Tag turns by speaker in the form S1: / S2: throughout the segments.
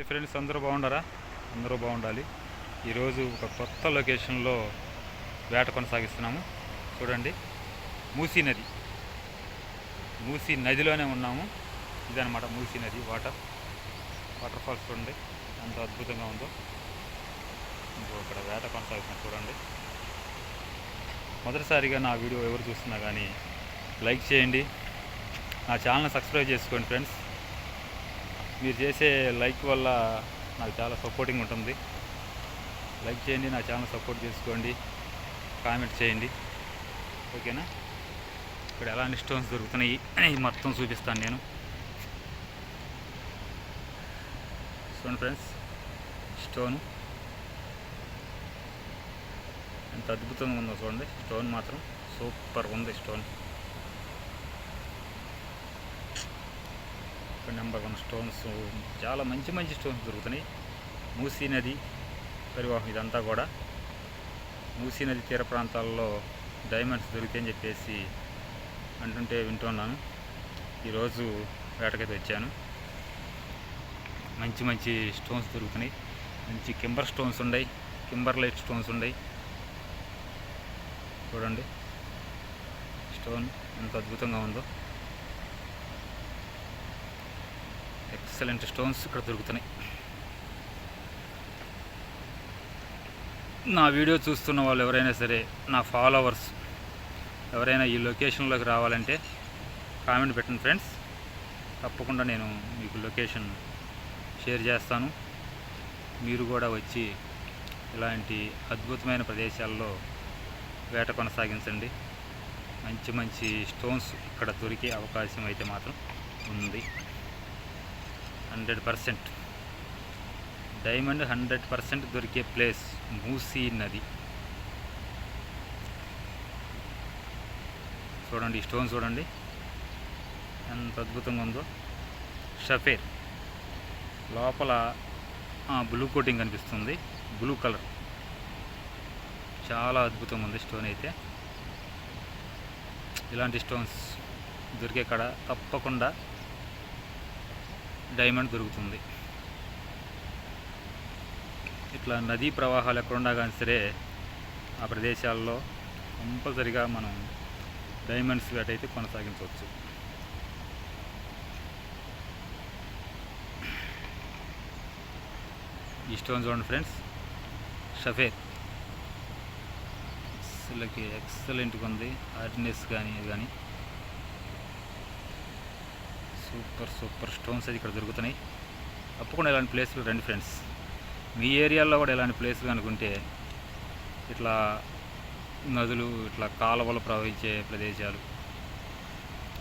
S1: Hi friends అందరూ బాగుండారా? అందరూ బాగుండాలి. ఈరోజు ఒక కొత్త లొకేషన్లో వేట కొనసాగిస్తున్నాము. చూడండి మూసీ నది. మూసీ నదిలోనే ఉన్నాము. ఇదనమాట మూసీ నది వాటర్. వాటర్ ఫాల్స్ చూడండి ఎంత అద్భుతంగా ఉందో. ఇంకో ఇక్కడ వేట కొనసాగుతున్నాం చూడండి. మొదటిసారిగా నా వీడియో ఎవరు చూస్తున్నా కానీ లైక్ చేయండి. నా ఛానల్ని సబ్స్క్రైబ్ చేసుకోండి ఫ్రెండ్స్. మీరు చేసే లైక్ వల్ల నాకు చాలా సపోర్టింగ్ ఉంటుంది. లైక్ చేయండి నా ఛానల్ సపోర్ట్ చేసుకోండి కామెంట్ చేయండి. ఓకేనా? ఇక్కడ ఎలాంటి స్టోన్స్ దొరుకుతున్నాయి మొత్తం చూపిస్తాను నేను. చూడండి ఫ్రెండ్స్ స్టోన్. ఎంత అద్భుతంగా ఉందో చూడండి స్టోన్ మాత్రం సూపర్ ఉంది స్టోన్. నెంబర్ వన్ స్టోన్స్ చాలా మంచి మంచి స్టోన్స్ దొరుకుతున్నాయి. మూసీ నది పరివాహం ఇదంతా కూడా. మూసీ నది తీర ప్రాంతాల్లో డైమండ్స్ దొరికితాయని చెప్పేసి అంటుంటే వింటున్నాను. ఈరోజు వేటకైతే వచ్చాను. మంచి మంచి స్టోన్స్ దొరుకుతున్నాయి. మంచి కింబర్ స్టోన్స్ ఉన్నాయి. కింబర్ లైట్ స్టోన్స్ ఉన్నాయి. చూడండి. స్టోన్ ఎంత అద్భుతంగా ఉందో. ఎక్సలెంట్ స్టోన్స్ ఇక్కడ దొరుకుతున్నాయి. నా వీడియో చూస్తున్న వాళ్ళు ఎవరైనా సరే నా ఫాలోవర్స్ ఎవరైనా ఈ లొకేషన్లోకి రావాలంటే కామెంట్ పెట్టండి ఫ్రెండ్స్. తప్పకుండా నేను మీకు లొకేషన్ షేర్ చేస్తాను. మీరు కూడా వచ్చి ఇలాంటి అద్భుతమైన ప్రదేశాల్లో వేట కొనసాగించండి. మంచి మంచి స్టోన్స్ ఇక్కడ దొరికే అవకాశం అయితే మాత్రం ఉంది. Hundred percent. Diamond hundred percent దొరికే ప్లేస్ మూసీ నది. చూడండి ఈ స్టోన్ చూడండి. ఎంత అద్భుతంగా ఉందో. షఫేర్. లోపల బ్లూ కోటింగ్ కనిపిస్తుంది. Blue colour. చాలా అద్భుతంగా ఉంది స్టోన్ అయితే. ఇలాంటి స్టోన్స్ దొరికే కాడ తప్పకుండా డైమండ్ దొరుకుతుంది. ఇట్లా నదీ ప్రవాహాలు ఎక్కడున్నా కానీ సరే ఆ ప్రదేశాల్లో కంపల్సరిగా మనం డైమండ్స్ వేట అయితే కొనసాగించవచ్చు. ఈ స్టోన్ చూడండి ఫ్రెండ్స్. షఫేర్. అసలుకి ఎక్సలెంట్గా ఉంది. హార్డ్నెస్ కానీ ఇది కానీ. సూపర్ సూపర్ స్టోన్స్ అయితే ఇక్కడ దొరుకుతున్నాయి. తప్పకుండా ఇలాంటి ప్లేస్లు రండి ఫ్రెండ్స్. మీ ఏరియాలో కూడా ఇలాంటి ప్లేస్లు అనుకుంటే ఇట్లా నదులు ఇట్లా కాలువలు ప్రవహించే ప్రదేశాలు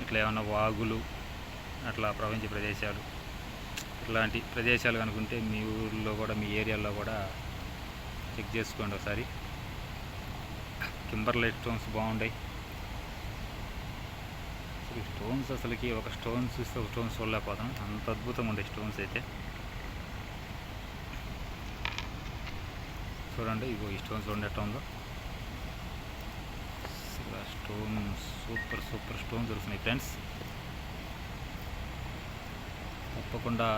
S1: ఇట్లా ఏమన్నా వాగులు అట్లా ప్రవహించే ప్రదేశాలు ఇట్లాంటి ప్రదేశాలు కనుకుంటే మీ ఊర్లో కూడా మీ ఏరియాలో కూడా చెక్ చేసుకోండి ఒకసారి. కింబర్లైట్ స్టోన్స్ బాగుంటాయి. అసలు స్టోన్స్ అసలుకి ఒక స్టోన్స్ చూస్తే ఒక స్టోన్స్ చూడలేకపోతాం అంత అద్భుతంగా ఉండే స్టోన్స్ అయితే. చూడండి ఇగో ఈ స్టోన్స్ చూడండి ఉందో. అసలు స్టోన్ సూపర్ సూపర్ స్టోన్ దొరుకుతున్నాయి ఫ్రెండ్స్. తప్పకుండా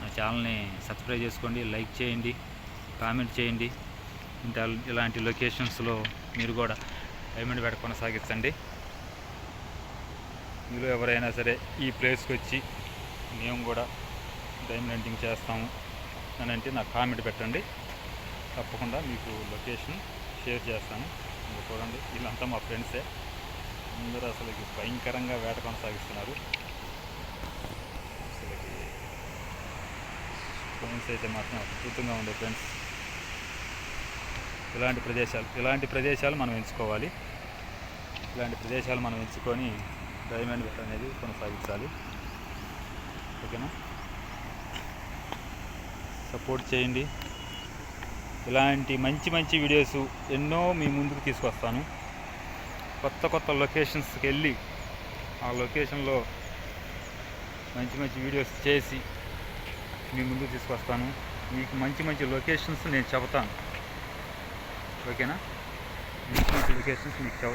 S1: నా ఛానల్ని సబ్స్క్రైబ్ చేసుకోండి లైక్ చేయండి కామెంట్ చేయండి. ఇంకా ఇలాంటి లొకేషన్స్లో మీరు కూడా పేమెంట్ పెట్టకుండా సాగించండి మీరు ఎవరైనా సరే ఈ ప్లేస్కి వచ్చి మేము కూడా డైమండ్ హంటింగ్ చేస్తాము అని అంటే నాకు కామెంట్ పెట్టండి. తప్పకుండా మీకు లొకేషన్ షేర్ చేస్తాను. ఇంకా చూడండి వీళ్ళంతా మా ఫ్రెండ్సే. అందరూ అసలు భయంకరంగా వేట కొనసాగిస్తున్నారు. అసలుకి ఫ్రెండ్స్ అయితే మాత్రం అద్భుతంగా ఉండే ఫ్రెండ్స్. ఇలాంటి ప్రదేశాలు ఇలాంటి ప్రదేశాలు మనం ఎంచుకోవాలి. ఇలాంటి ప్రదేశాలు మనం ఎంచుకొని డైమండ్ బెట్ అనేది కొనసాగించాలి. ఓకేనా? సపోర్ట్ చేయండి. ఇలాంటి మంచి మంచి వీడియోస్ ఎన్నో మీ ముందుకు తీసుకొస్తాను. కొత్త కొత్త లొకేషన్స్కి వెళ్ళి ఆ లొకేషన్లో మంచి మంచి వీడియోస్ చేసి మీ ముందుకు తీసుకొస్తాను. మీకు మంచి మంచి లొకేషన్స్ నేను చెబుతాను. ఓకేనా? మంచి మంచి లొకేషన్స్ మీకు చెబుతాను.